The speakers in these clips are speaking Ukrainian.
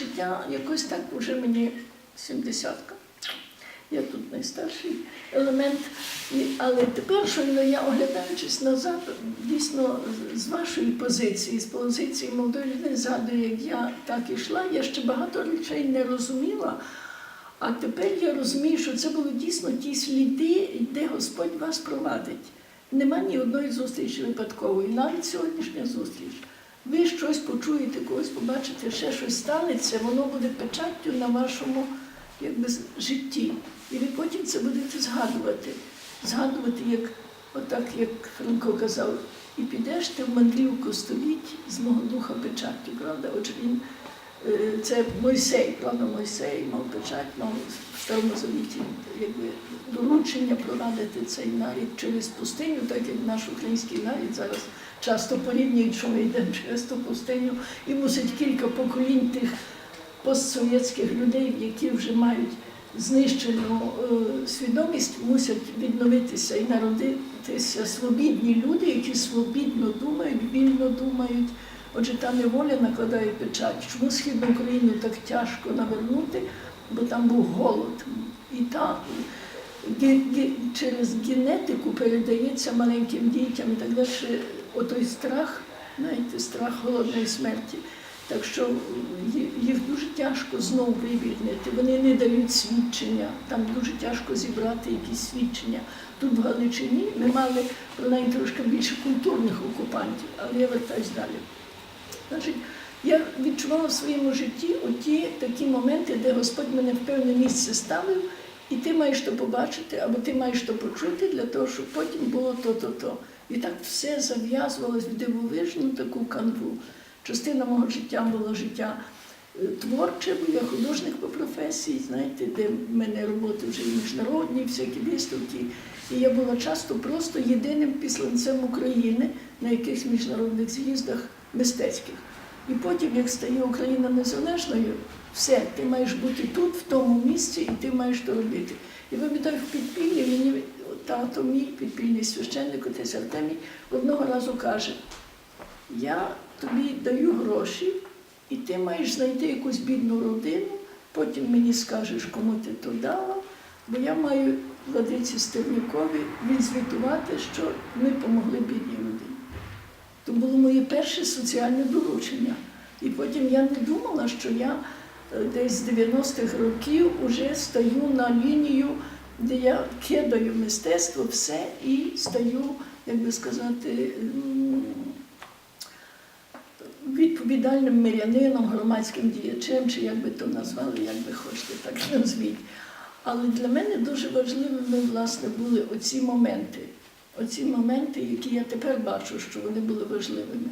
життя якось так уже мені 70-ка. Я тут найстарший елемент. Але тепер, щойно я оглядаючись назад, дійсно з вашої позиції, з позиції молодої людини, згадую, як я так ішла, я ще багато речей не розуміла. А тепер я розумію, що це були дійсно ті сліди, де Господь вас провадить. Нема ні одної зустрічі випадкової, навіть сьогоднішня зустріч. Ви щось почуєте, когось побачите, ще щось станеться, воно буде печаттю на вашому якби, житті. І ви потім це будете згадувати. Згадувати, як, отак, як Франко казав, і підеш ти в мандрівку століть з мого духа печаттю, правда? Отже, він Е, Це Мойсей, правда, Мойсей мав печать, мав в Старому Завіті якби, доручення провадити цей нарід через пустиню, так як наш український нарід зараз часто порівнюють, що ми йдемо через ту пустиню, і мусить кілька поколінь тих постсовєтських людей, які вже мають знищену е, свідомість, мусять відновитися і народитися свобідні люди, які свобідно думають, вільно думають. Отже, та неволя накладає печать. Чому Східну Україну так тяжко навернути? Бо там був голод. І так через генетику передається маленьким дітям і так далі отой страх, знаєте, страх голодної смерті. Так що їх дуже тяжко знову вивільнити. Вони не дають свідчення, там дуже тяжко зібрати якісь свідчення. Тут в Галичині ми мали принаймні трошки більше культурних окупантів, але я вертаюсь далі. Значить, я відчувала в своєму житті оті такі моменти, де Господь мене в певне місце ставив, і ти маєш то побачити, або ти маєш то почути для того, щоб потім було то-то, то. І так все зав'язувалось в дивовижну таку канву. Частина мого життя було життя е, творче, бо я художник по професії, знаєте, де в мене роботи вже і міжнародні, всякі виставки. І я була часто просто єдиним післанцем України на якихось міжнародних з'їздах мистецьких. І потім, як стає Україна незалежною, все, ти маєш бути тут, в тому місці, і ти маєш то робити. І пам'ятаю, в підпіллі мені тато мій підпільний священник, отець Артемій, одного разу каже: я тобі даю гроші, і ти маєш знайти якусь бідну родину, потім мені скажеш, кому ти то дала, бо я маю владиці Стернікові відзвітувати, що ми помогли бідній родині. То було моє перше соціальне доручення. І потім я не думала, що я десь з 90-х років вже стаю на лінію, де я кидаю мистецтво, все і стаю, як би сказати, відповідальним мирянином, громадським діячем, чи як би то назвали, як ви хочете, так назвіть. Але для мене дуже важливими власне були оці моменти. Оці моменти, які я тепер бачу, що вони були важливими.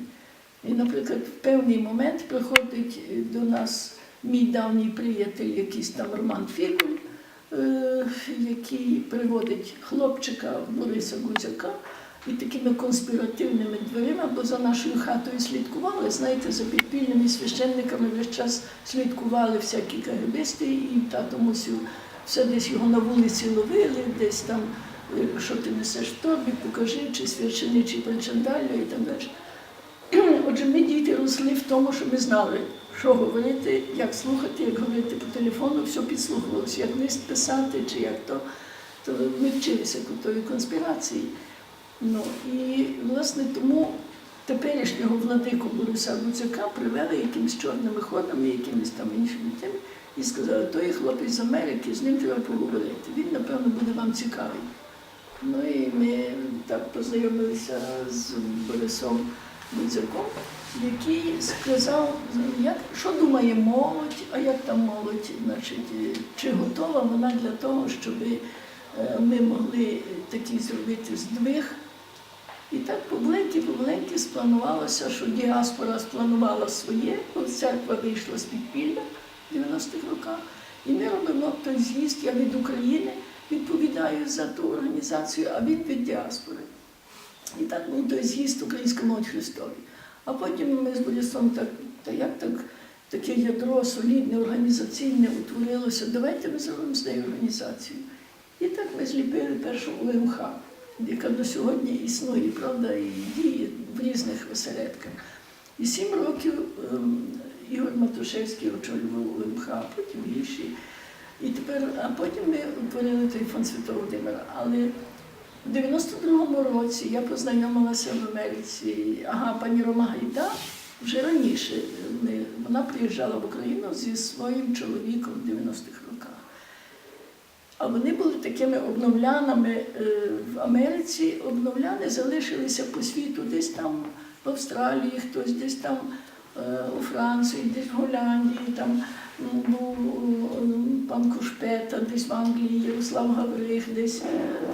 І, наприклад, в певний момент приходить е, до нас мій давній приятель, якийсь там Роман Фікуль, е, який приводить хлопчика Бориса Гузяка і такими конспіративними дверима, бо за нашою хатою слідкували, знаєте, за підпільними священниками весь час слідкували всякі кагибисти, і тато все десь його на вулиці ловили, десь там, е, що ти несеш в тобі, покажи, чи священичий причандалля і так далі. Отже, ми росли в тому, що ми знали, що говорити, як слухати, як говорити по телефону, все підслухалося, як лист писати, чи як то, то ми вчилися тої конспірації. Ну, і, власне, тому теперішнього владику Бориса Гуцяка привели якимись чорними ходами, якимись там іншими тими, і сказали, то хлопець з Америки, з ним треба поговорити. Він, напевно, буде вам цікавий. Ну і ми так познайомилися з Борисом Гудзяком, який сказав, як, що думає молодь, а як там молодь, значить, е, чи готова вона для того, щоб е, ми могли такий зробити здвиг. І так поволеньки-поволеньки спланувалося, що діаспора спланувала своє, бо церква вийшла з підпілля в 90-х роках. І ми робимо той з'їзд, я від України відповідаю за ту організацію, а він від діаспори. І так був той з'їзд Українська молодь Христові. А потім ми з Борисом так, та як так, таке ядро солідне, організаційне утворилося, давайте ми зробимо з нею організацію. І так ми зліпили першу УМХ, яка до сьогодні існує, правда, і діє в різних осередках. І сім років ем, Ігор Матушевський очолював УМХ, а потім інші. І тепер, а потім ми утворили той фонд Святого Володимира. Але в 92-му році я познайомилася в Америці. Ага, пані Рома Гайда вже раніше. Вона приїжджала в Україну зі своїм чоловіком в 90-х роках. А вони були такими обновлянами е, в Америці. Обновляни залишилися по світу, десь там в Австралії, хтось десь там е, у Франції, десь в Голландії, там м, м, Кушпета, десь в Англії, Ярослав Гаврих, десь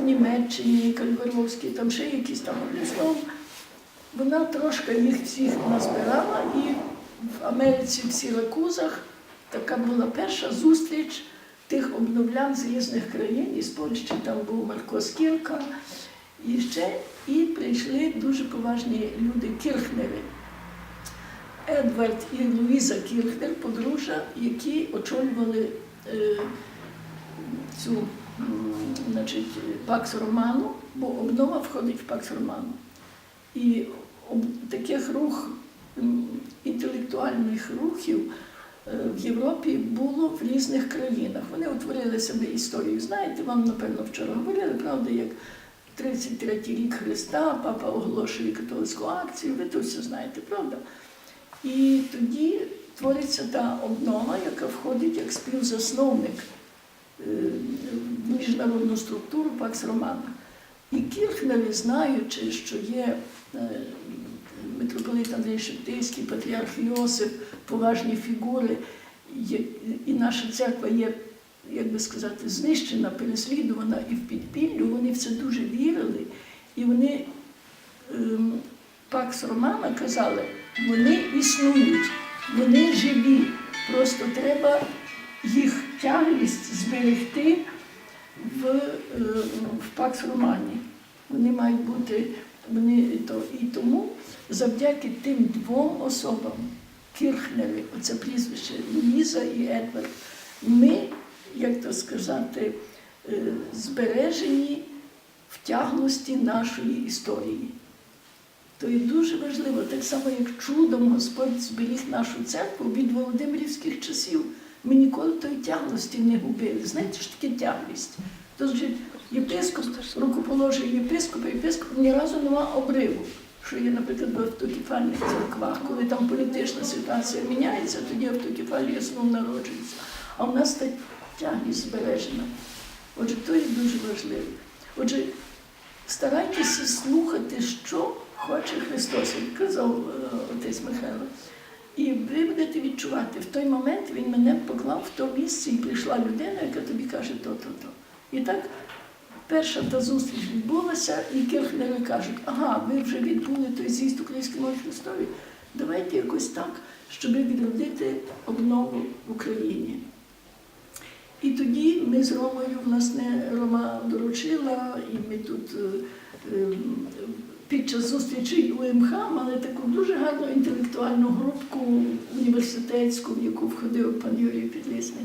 в Німеччині, Кальваровський, там ще якісь там словом. Вона трошки їх всіх назбирала і в Америці, в Сіракузах, така була перша зустріч тих обновлян з різних країн. Із Польщі там був Марко Скірка. І ще і прийшли дуже поважні люди Кірхнери. Едвард і Луїза Кірхнер, подружжя, які очолювали цю значить, Пакс Роману, бо обнова входить в Пакс Роману. І таких рух, інтелектуальних рухів е, в Європі було в різних країнах. Вони утворили себе історію. Знаєте, вам, напевно, вчора говорили, правда, як 33-й рік Христа, папа оголошує католицьку акцію, ви то все знаєте, правда? І тоді твориться та обнова, яка входить як співзасновник е, в міжнародну структуру Пакс Романа. І Кірхнери, знаючи, що є е, митрополит Андрій Шептицький, патріарх Йосип, поважні фігури, і наша церква є, як би сказати, знищена, переслідувана і в підпіллю, вони в це дуже вірили. І вони ем, Пакс Романа казали, вони існують, вони живі. Просто треба їх тяглість зберегти в, е, в Пакс Романі. Вони мають бути, вони то і тому завдяки тим двом особам, Кірхнери, оце прізвище Луїза і Едвард, ми, як то сказати, е, збережені в тяглості нашої історії. То є дуже важливо, так само, як чудом Господь зберіг нашу церкву від Володимирівських часів. Ми ніколи тої тяглості не губили. Знаєте, що таке тяглість? То значить, єпископ, рукоположив єпископа, єпископ ні разу нема обриву. Що є, наприклад, в автокефальних церквах, коли там політична ситуація міняється, тоді автокефалія знов народжується. А в нас та тяглість збережена. Отже, то є дуже важливо. Отже, старайтеся слухати, що хоче Христос, як казав е, отець Михайло. І ви будете відчувати, в той момент він мене поклав в то місце, і прийшла людина, яка тобі каже то-то, то. І так перша та зустріч відбулася, і кирхнери кажуть, ага, ви вже відбули той з'їзд української мови Христові, давайте якось так, щоб відродити обнову в Україні. І тоді ми з Ромою, власне, Рома доручила, і ми тут е, е, під час зустрічей УМХ мали таку дуже гарну інтелектуальну групку університетську, в яку входив пан Юрій Підлісний,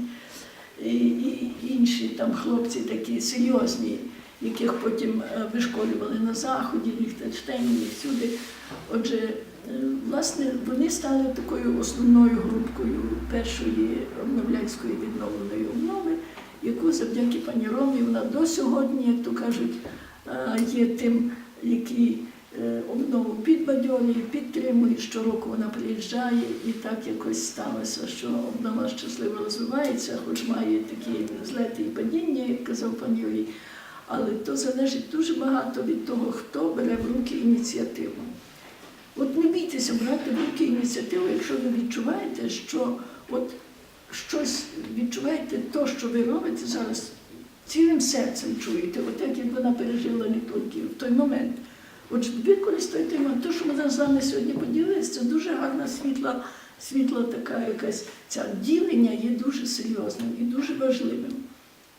і, і інші там хлопці такі серйозні, яких потім е, вишколювали на Заході, Ліхтенштейні, всюди. Отже, е, власне, вони стали такою основною групкою першої обновлянської відновленої обнови, яку завдяки пані Ромі вона до сьогодні, як то кажуть, е, є тим, який обнову підбадьорює, підтримує. Щороку вона приїжджає, і так якось сталося, що обнова щасливо розвивається, хоч має такі злети і падіння, як казав пан Юрій. Але то залежить дуже багато від того, хто бере в руки ініціативу. От не бійтеся брати в руки ініціативу, якщо ви відчуваєте, що от щось відчуваєте, то, що ви робите зараз, цілим серцем чуєте, от як вона пережила літургію в той момент. Отже, використайте те, що ми з вами сьогодні поділилися, це дуже гарна світла, світла така якась ця ділення є дуже серйозним і дуже важливим.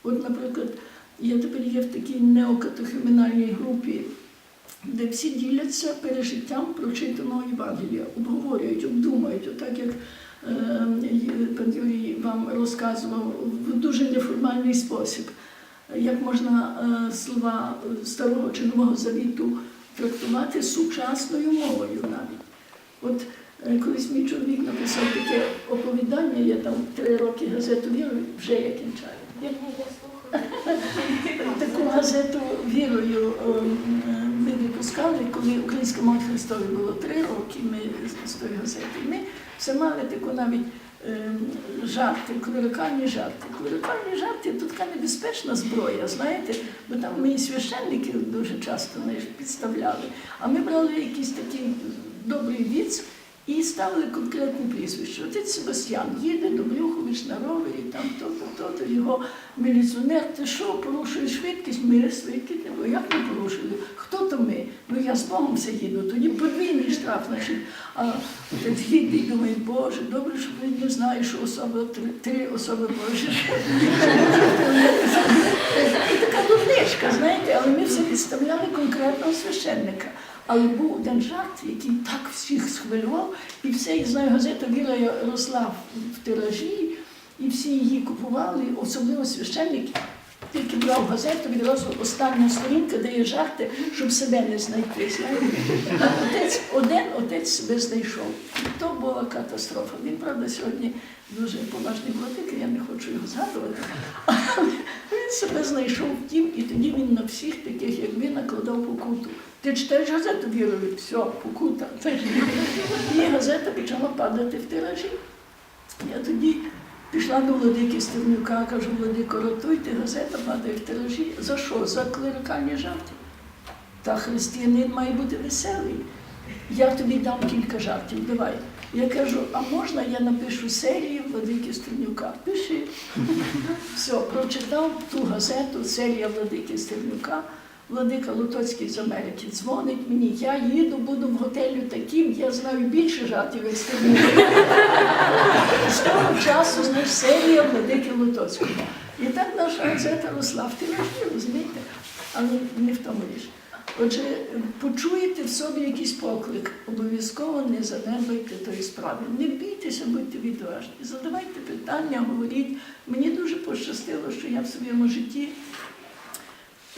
От, наприклад, я тепер є в такій неокатехуменальній групі, де всі діляться пережиттям прочитаного Євангелія, обговорюють, обдумують, отак як е, пан Юрій вам розказував в дуже неформальний спосіб, як можна е, слова старого чи нового завіту трактувати сучасною мовою навіть. От Е, Колись мій чоловік написав таке оповідання, я там три роки газету вірую, вже я кінчаю. Таку газету вірою ем, е, ми випускали, коли Українська мова Христові було три роки, ми з- тої газети. Ми все мали таку навіть ем, жарти, клерикальні жарти. Клерикальні жарти то така небезпечна зброя, знаєте, бо там ми і священників дуже часто підставляли. А ми брали якийсь такий добрий віц і ставили конкретне прізвище. Отець Себастьян їде до Брюхович на ровері, там то-то, то-то, його міліціонер, ти що, порушує швидкість, ми свідки не було. Як ми порушили? Хто то ми? Ну я з Богом все їду, тоді подвійний штраф, значить. А їде думає, Боже, добре, що він не знає, що особа три, три особи Божі. І така дурничка, знаєте, але ми все відставляли конкретного священника. Але був один жарт, який так всіх схвилював, і все, я знаю, газета Віра росла в тиражі, і всі її купували, особливо священники. Тільки брав газету, відразу остання сторінка, де є жарти, щоб себе не знайти. А Отець, один отець себе знайшов. І то була катастрофа. Він, правда, сьогодні дуже поважний владика, я не хочу його згадувати. Але він себе знайшов в тім, і тоді він на всіх таких, як він, накладав покуту. Ти читаєш газету вірує, все, покута. І газета почала падати в тиражі. Я тоді пішла до владики Стернюка, кажу, владико, рятуйте, газета падає в тиражі. За що? За клерикальні жарти. Та християнин має бути веселий. Я тобі дам кілька жартів, давай. Я кажу, а можна я напишу серію Владики Стернюка? Пиши. Все, прочитав ту газету, серія Владики Стернюка. Владика Лутоцький з Америки дзвонить мені, я їду, буду в готелю таким, я знаю більше жартів від З того часу, знаєш, серія Владики Лутоцького. І так наша газета росла в тиражі, розумієте? Але не в тому річ. Отже, почуєте в собі якийсь поклик, обов'язково не занедбайте тої справи. Не бійтеся, будьте відважні. Задавайте питання, говоріть. Мені дуже пощастило, що я в своєму житті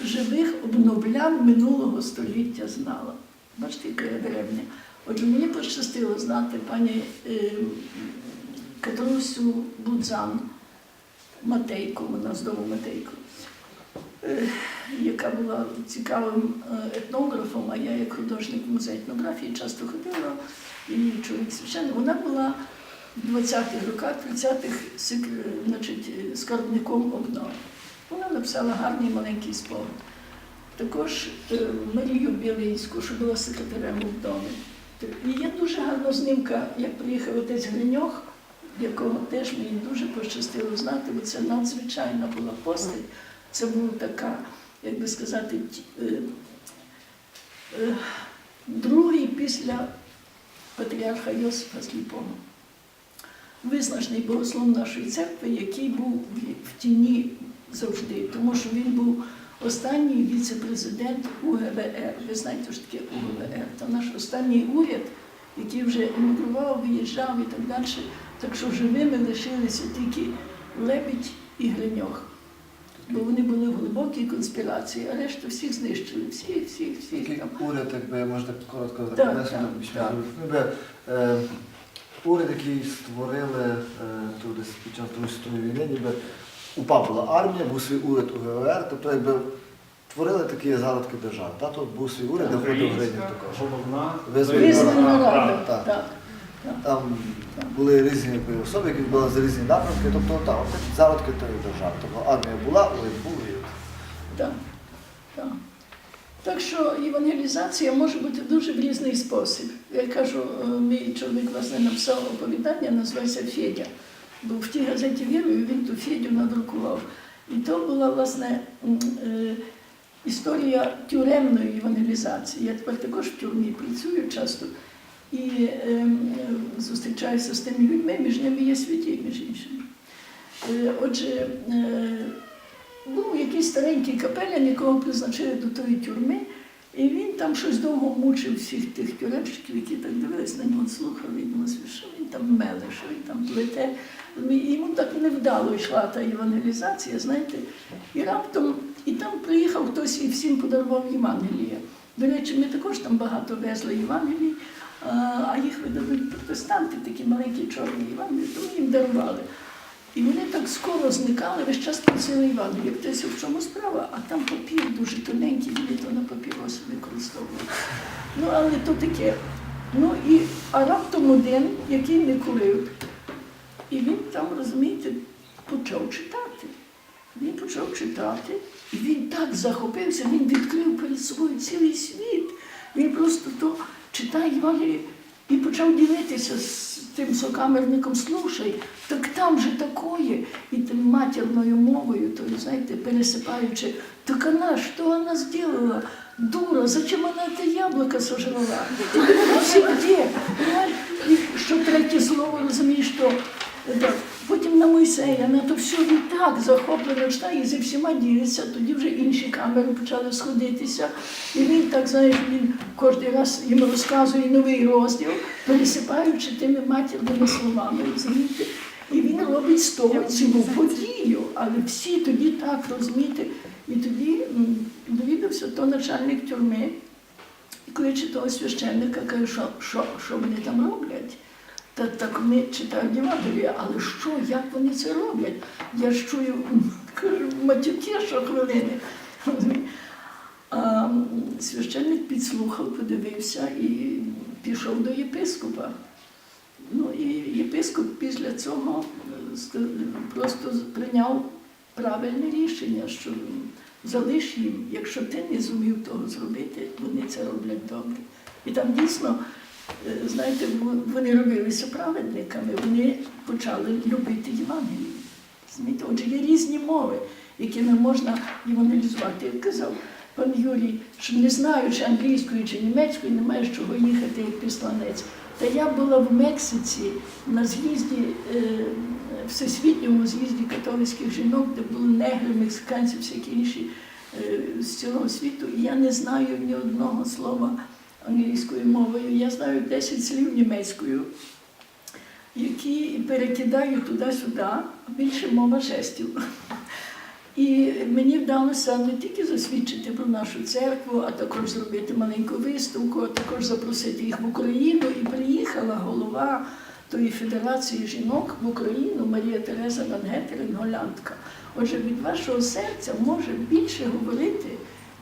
живих обновлян минулого століття знала. Бачите, яка я древня. Отже, мені пощастило знати пані е, Катрусю Будзан Матейко, вона знову Матейко, е, яка була цікавим е, етнографом, а я як художник в музей етнографії часто ходила, і мій чоловік. Вона була в 20-х роках, 30-х значить, е, скарбником обнови. Вона написала гарний маленький спогад. Також е, Марію Білинську, що була секретарем обнови. І є дуже гарна знімка, як приїхав отець Гриньох, якого теж мені дуже пощастило знати, бо це надзвичайна була постать. Це була така, як би сказати, е, е, другий після патріарха Йосифа Сліпого. Визначний богослов нашої церкви, який був в тіні завжди, тому що він був останній віце-президент УГВР. Ви знаєте, що таке УГВР? Це наш останній уряд, який вже емігрував, виїжджав і так далі. Так що живими лишилися тільки Лебідь і Гриньох. Бо вони були в глибокій конспірації, а решту всіх знищили. Всі, всі, всі уряд, якби можна коротко ніби, е, уряд, який створили е, тут під час Другої світової війни, ніби УПА була армія, був свій уряд УГВР, тобто якби творили такі зародки держави. Та? Тут був свій уряд, де входив Гринів також. головна Визвольна рада. Так. Так. Там були різні якби, особи, які були за різні напрямки, тобто так, от зародки тої держави. Тобто армія була, уряд був і Так, так. Так що евангелізація може бути дуже в різний спосіб. Я кажу, е, мій чоловік власне написав оповідання, називається Федя. Бо в тій газеті вірую, він ту Федю надрукував. І то була власне історія тюремної евангелізації. Я тепер також в тюрмі працюю часто і е, зустрічаюся з тими людьми, між ними є святі, між іншими. Е, Отже, е, був якийсь старенький капелян, якого призначили до тої тюрми, і він там щось довго мучив всіх тих тюремщиків, які так дивились на нього, і думали, що він там меле, що він там плете. Йому так невдало йшла та евангелізація, знаєте. І раптом, і там приїхав хтось і всім подарував Євангеліє. До речі, ми також там багато везли Євангелій, а їх видадуть протестанти, такі маленькі чорні Івангелії, тому їм дарували. І вони так скоро зникали, весь час просили Євангелія. Питаюся, в чому справа? А там папір дуже тоненький, вони то на папіроси використовували. Ну, але то таке. Ну і а раптом один, який не курив, і він там, розумієте, почав читати. Він почав читати, і він так захопився, він відкрив перед собою цілий світ. Він просто то читає Євангеліє і почав ділитися з тим сокамерником, слушай, так там же такое, і тим матірною мовою, то, знаєте, пересипаючи, так она, что она сделала? Дура, зачем она это яблоко сожрала? Где? Понимаешь? Що третє слово, розумієш, що потім на Мойсея, на то все він так захоплено читає і зі всіма ділиться, тоді вже інші камери почали сходитися. І він так, знаєш, він кожен раз їм розказує новий розділ, пересипаючи тими матірними словами, розумієте? І він робить з того цілу подію, але всі тоді так розумієте. І тоді довідався то начальник тюрми, кличе того священника, каже, що, що, що вони там роблять. Та так вони читають Євангелія, але що, як вони це роблять? Я ж чую матюки щохвилини. А священник підслухав, подивився і пішов до єпископа. Ну і єпископ після цього е, просто прийняв правильне рішення, що залиш їм, якщо ти не зумів того зробити, вони це роблять добре. І там дійсно, е, знаєте, вони робилися праведниками, вони почали любити. Розумієте? Отже, є різні мови, якими можна євангелізувати. Як казав пан Юрій, що не знаючи англійської чи німецької, не маєш чого їхати як післанець. Та я була в Мексиці на з'їзді, е, всесвітньому з'їзді католицьких жінок, де були негри, мексиканці, всякі інші е, з цілого світу. І я не знаю ні одного слова англійською мовою. Я знаю 10 слів німецькою, які перекидаю туди-сюди, більше мова жестів. І мені вдалося не тільки засвідчити про нашу церкву, а також зробити маленьку виставку, а також запросити їх в Україну. І приїхала голова тої федерації жінок в Україну Марія Тереза Ван Гетерен, голландка. Отже, від вашого серця може більше говорити,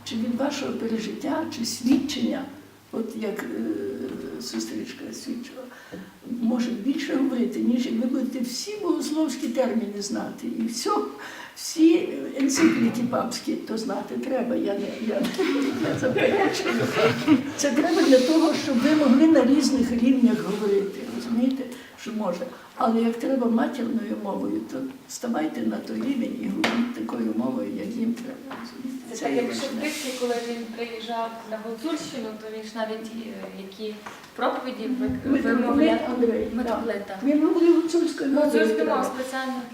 чи від вашого пережиття, чи свідчення, от як е, сестричка свідчила, може більше говорити, ніж ви будете всі богословські терміни знати. І все, всі енцикліки папські, то знати треба. Я не я, я заперечую. Це треба для того, щоб ви могли на різних рівнях говорити. Розумієте, що може. Але як треба матірною мовою, то ставайте на той рівень і говоріть такою мовою, як їм треба. Це Це так, є як важливо. Шептицький, коли він приїжджав на Гуцульщину, то він ж навіть е, які проповіді вимовляв. Андрей. так. Він говорив гуцульською мовою.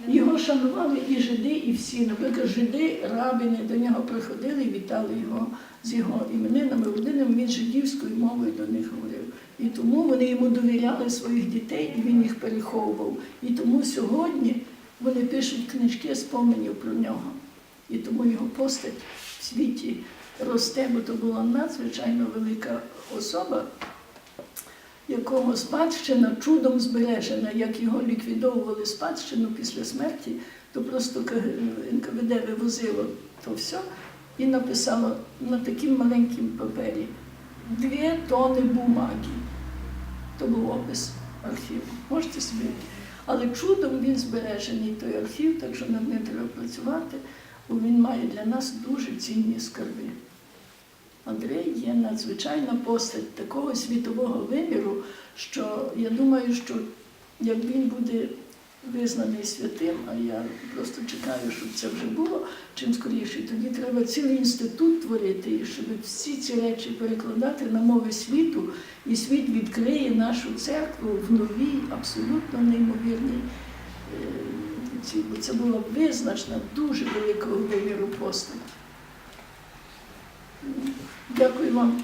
Його шанували і жиди, і всі. Наприклад, жиди, рабини до нього приходили і вітали його з його іменинами. Родинами він жидівською мовою до них говорив. І тому вони йому довіряли своїх дітей, і він їх переховував. І тому сьогодні вони пишуть книжки споменів про нього. І тому його постать в світі росте, бо то була надзвичайно велика особа, якого спадщина чудом збережена, як його ліквідовували спадщину після смерті, то просто НКВД вивозило то все і написало на таким маленьким папері дві тони бумаги. То був опис архіву. Можете собі. Але чудом він збережений той архів, так що над ним треба працювати, бо він має для нас дуже цінні скарби. Андрей є надзвичайна постать такого світового виміру, що я думаю, що як він буде визнаний святим, а я просто чекаю, щоб це вже було чим скоріше, тоді треба цілий інститут творити, щоб всі ці речі перекладати на мови світу, і світ відкриє нашу церкву в новій, абсолютно неймовірній. е, Бо це була б визначна, дуже великого виміру постать. Дякую вам.